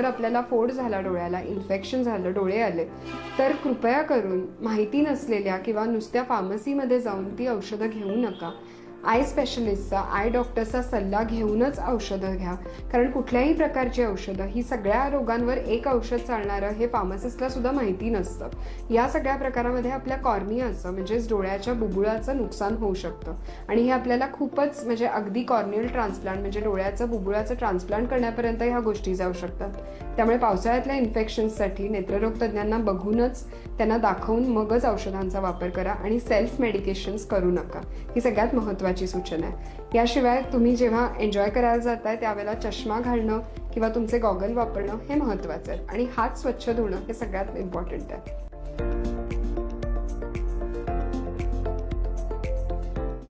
जर आपल्याला फोड झाला डोळ्याला इन्फेक्शन झालं डोळे आले तर कृपया करून माहिती नसलेल्या किंवा नुसत्या फार्मसीमध्ये जाऊन ती औषधं घेऊ नका. आय स्पेशलिस्टचा आय डॉक्टरचा सल्ला घेऊनच औषधं घ्या. कारण कुठल्याही प्रकारची औषधं ही सगळ्या रोगांवर एक औषध चालणारं हे फार्मासिस्टला सुद्धा माहिती नसतं. या सगळ्या प्रकारामध्ये आपल्या कॉर्नियाचं म्हणजेच डोळ्याच्या बुबुळाचं नुकसान होऊ शकतं. आणि हे आपल्याला खूपच म्हणजे अगदी कॉर्नियल ट्रान्सप्लांट म्हणजे डोळ्याचं बुबुळाचं ट्रान्सप्लांट करण्यापर्यंत ह्या गोष्टी जाऊ शकतात. त्यामुळे पावसाळ्यातल्या इन्फेक्शन्ससाठी नेत्ररोग तज्ज्ञांना बघूनच त्यांना दाखवून मगच औषधांचा वापर करा आणि सेल्फ मेडिकेशन्स करू नका. ही सगळ्यात महत्त्वाची सूचना आहे. याशिवाय तुम्ही जेव्हा एन्जॉय करायला जाताय त्यावेळेला चष्मा घालणं किंवा तुमचे गॉगल वापरणं हे महत्त्वाचं आहे. आणि हात स्वच्छ धुणं हे सगळ्यात इम्पॉर्टंट आहे.